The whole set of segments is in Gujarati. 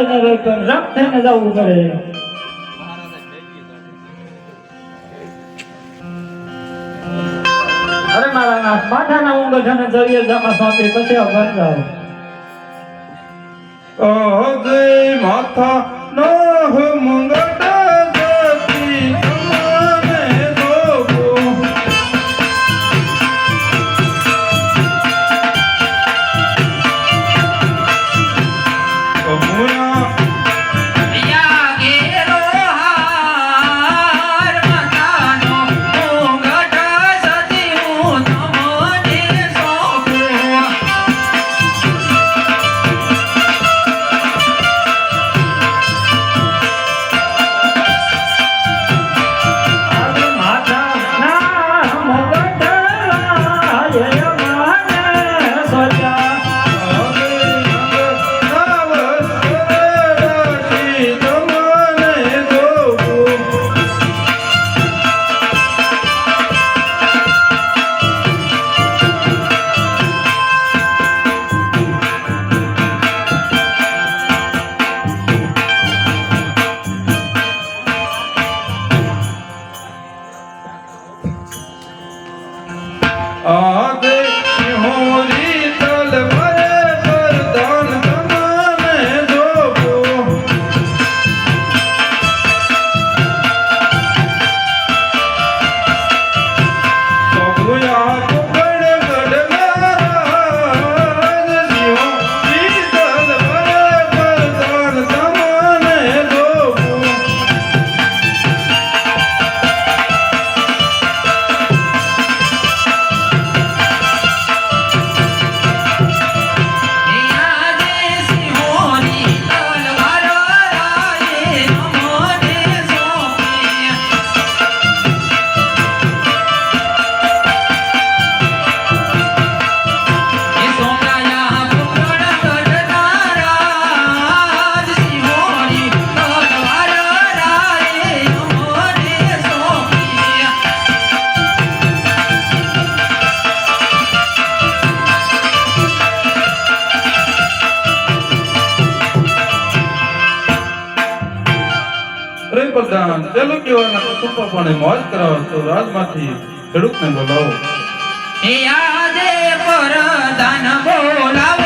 રાજા થઈને રહી પણ રખ થઈને જવું પડે અરે મારા નાથ, માથાના ઊંઘ છે ને જઈએ જમા સોંપી પછી ઘર જાવ જય માથા નહ મંગટ અરે ચલો કેવાના કુટુંબ પણ મોજ કરાવો તો રાજમાંથી ખેડૂતને બોલાવો. બોલાવે.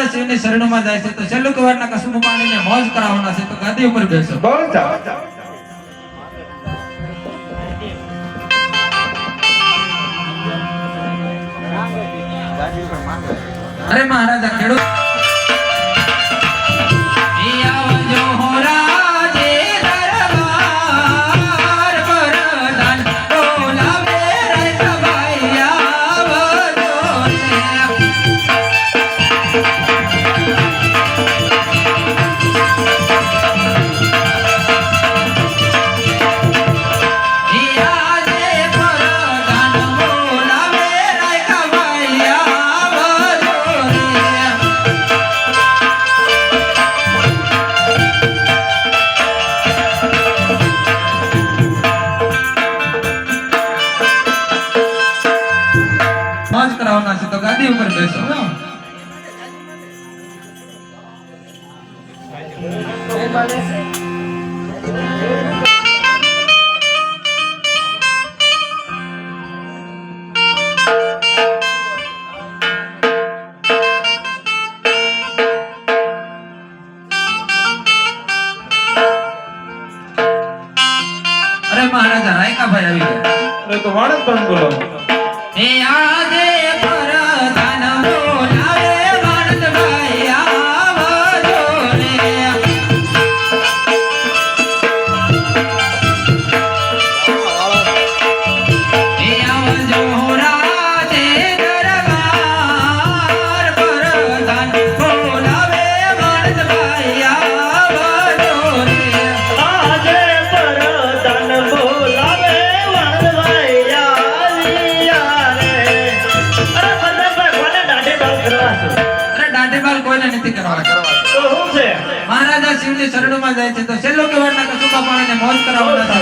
મહારાજા શિવની શરણમાં જાય છે તો છેલ્લું કવારના કસુમ પાણીને મોજ કરાવવાના છે તો ગાદી ઉપર બેસો. બોલ જાઓ અરે મહારાજા ખેડૂત અરે મહારાજા રાય કાકાભાઈ આવી ગયા. તો વાણંદ પણ બોલો. એ આજે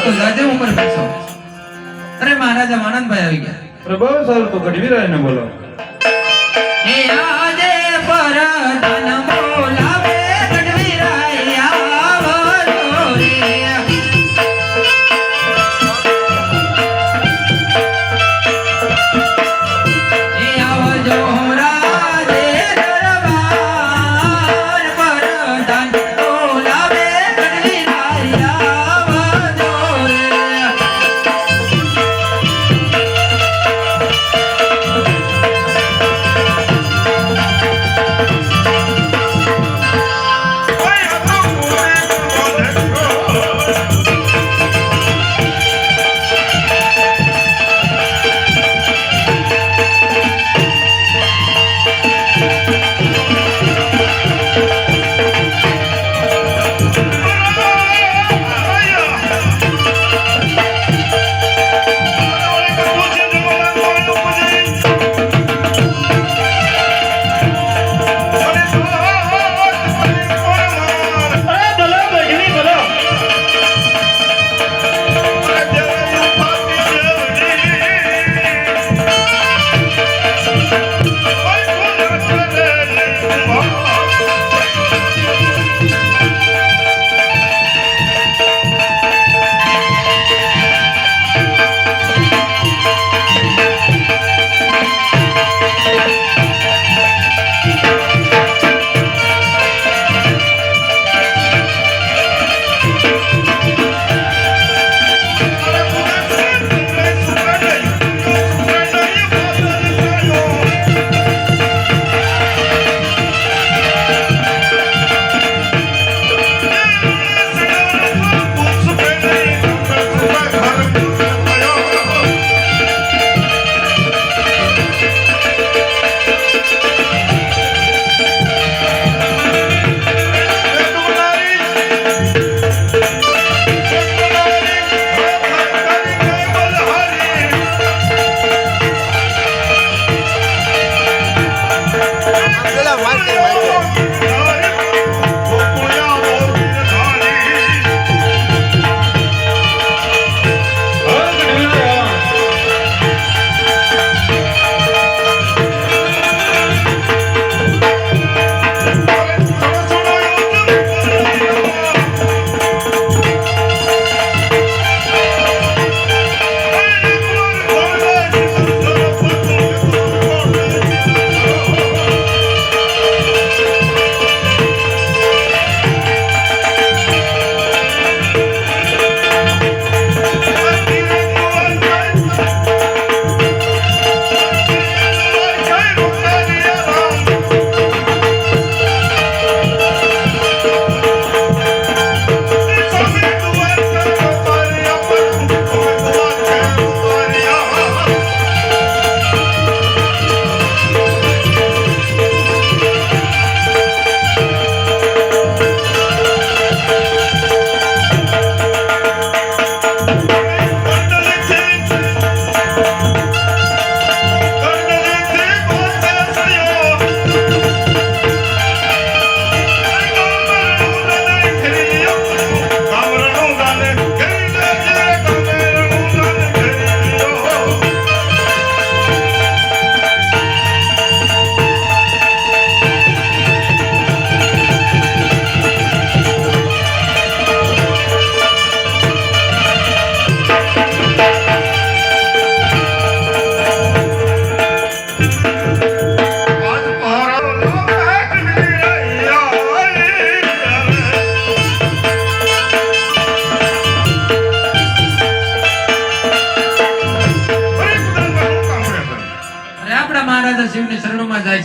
તો જાજે ઉપર બેસો અરે મહારાજા આનંદભાઈ આવી ગયા. અરે બહુ સારું તો ગઢવીરાયને બોલો. હે આજે પરધન બોલાવે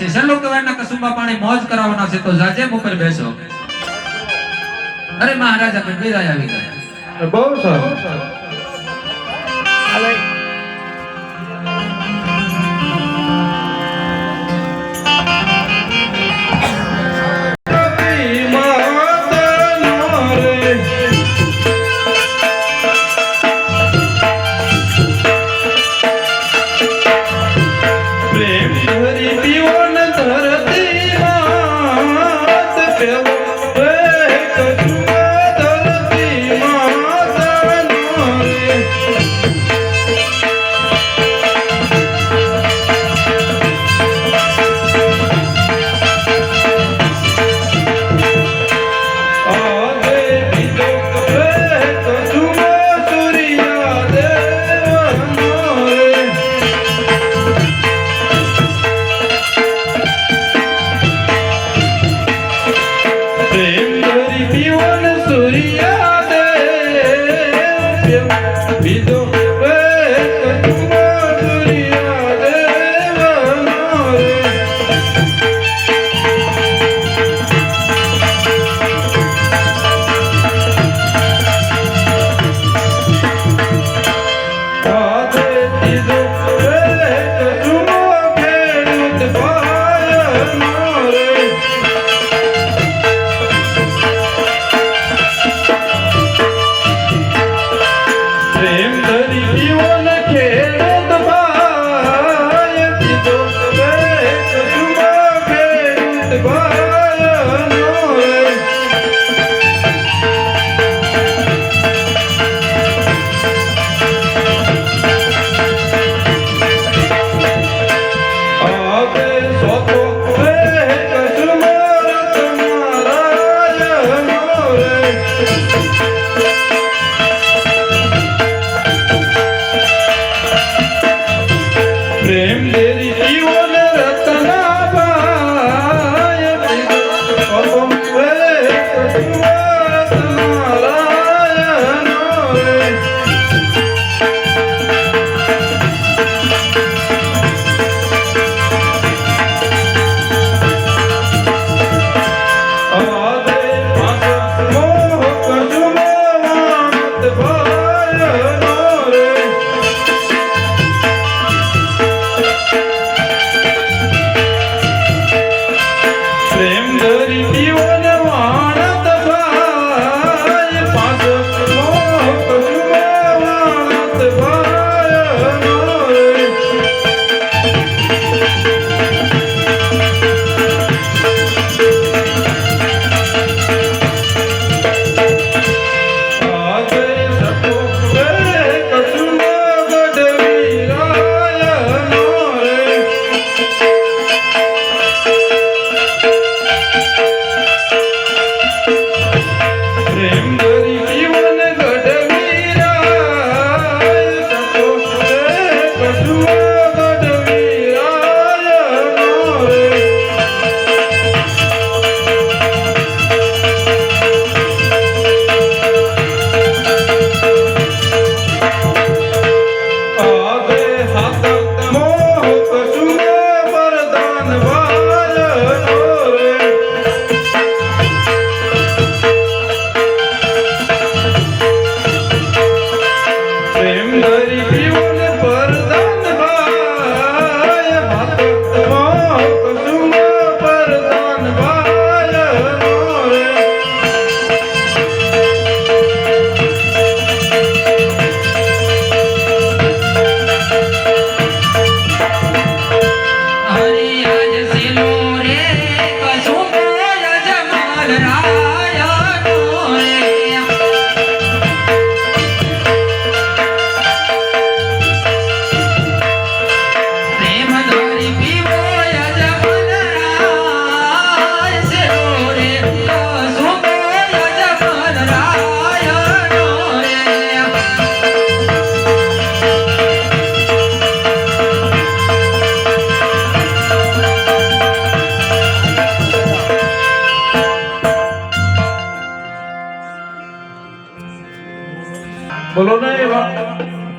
છે. છેલ્લો કહેવાના કસુંબા પાણી મોજ કરાવવાના છે, તો જાજે ઉપર બેસો. અરે મહારાજા ગંભીરાય આવી ગયા. બહુ સારું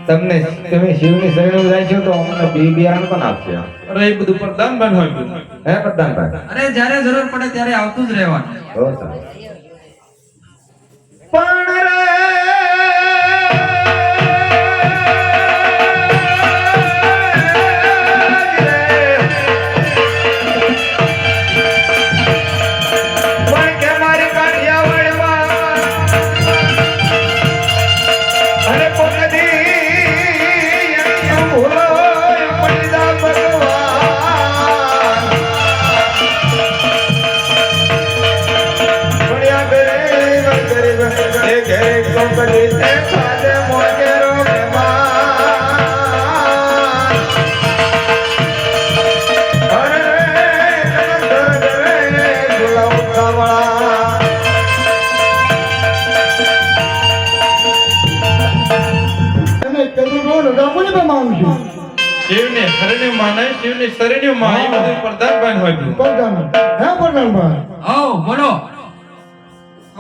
તમને તમે શિવની શરણે જાય છો તો અમને બી બિયારણ પણ આપશે. અરે એ બધું પ્રધાન બન હોય હે હે પ્રધાનભાઈ અરે જ્યારે જરૂર પડે ત્યારે આવતું જ રહેવાનું. શિવને હરણ્ય માને. શિવની શરણ્યમાં એ બધું પ્રધાન બન હોય. પ્રધાન હે પ્રધાનભાઈ હો બોલો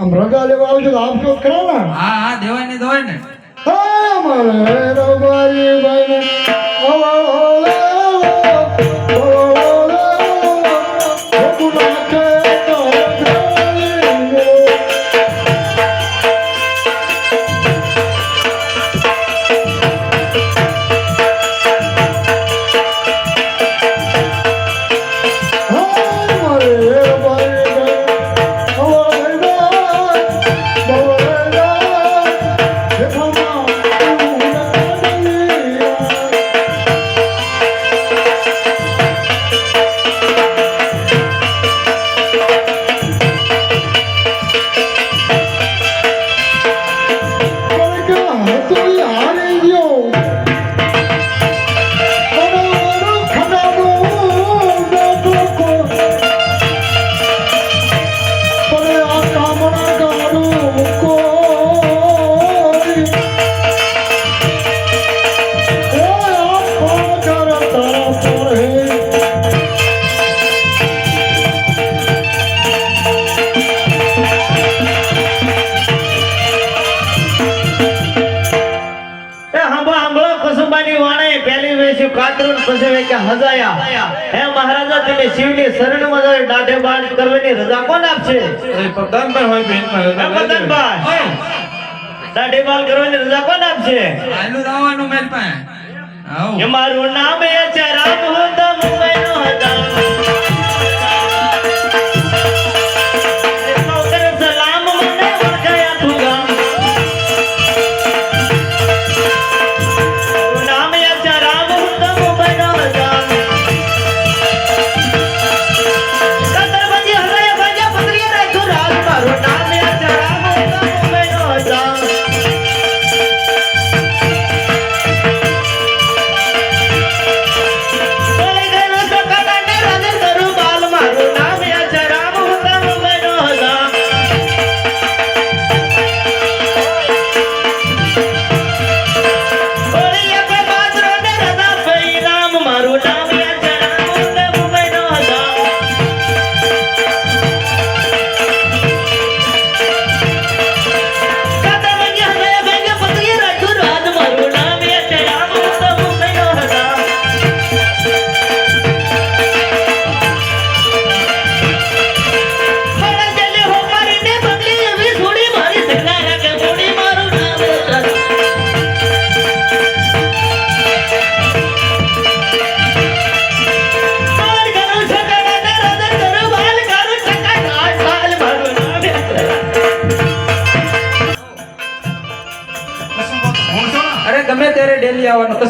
આમ રજા લેવા આવજો તો આપજો ખરા ને હા હા દેવાય ને દેવાય ને હા મારે રબારી ભાઈ કાતરું ને હજાયા. હે મહારાજા તમે શિવની શરણમાં જાય દાઢે બાળ કરવાની રજા કોણ આપશે? હોય બેન. પ્રધાનભાઈ દાઢે બાળ કરવાની રજા કોણ આપશે? મેલ પાસે મારું નામ એ છે રામ હું તો મુંબઈનો હતા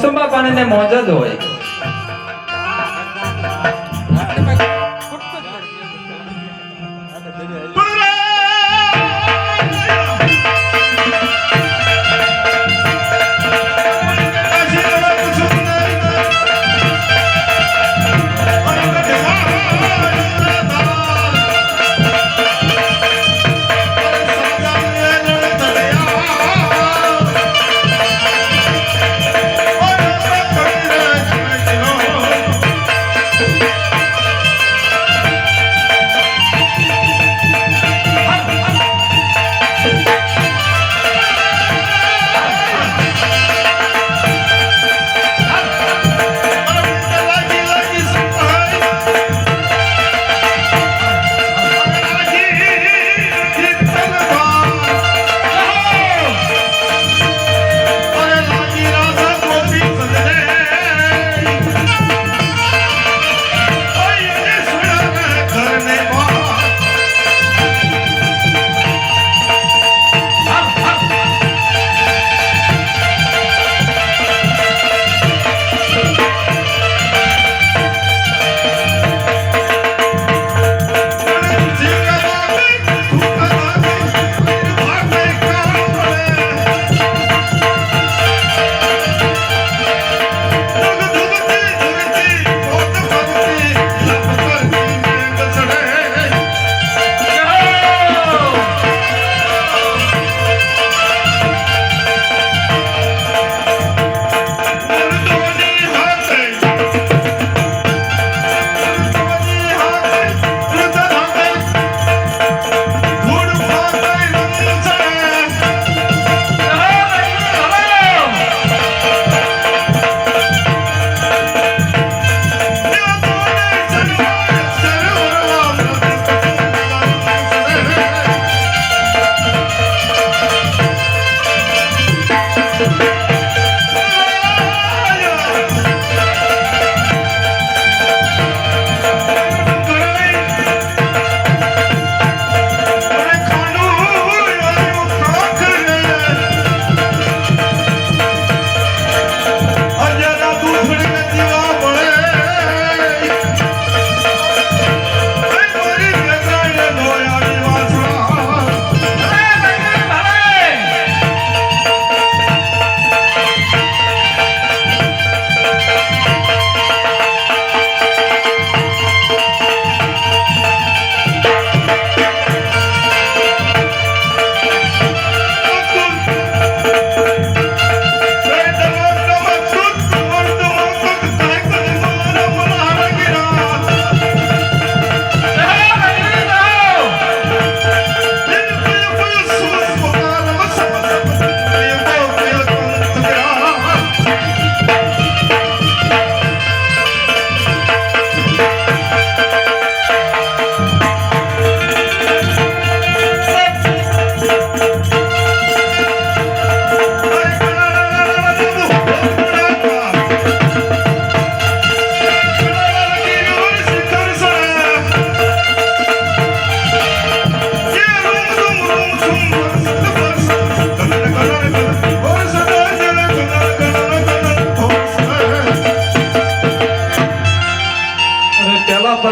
કસુંબા પાણીને મોજ જ હોય.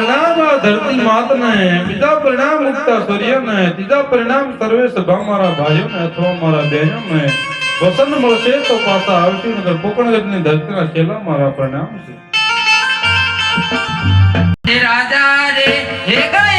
નાથને બીજા પરિણામ મુક્તા સૂર્યને, ત્રીજા પ્રણામ સર્વે સભા મારા ભાઈઓને અથવા મારા બહેનોને. વસંત મળશે તો પાછા આવતી નગર કોકણગઢની ધરતીના છેલ્લા મારા પ્રણામ છે. રાજા રે, હે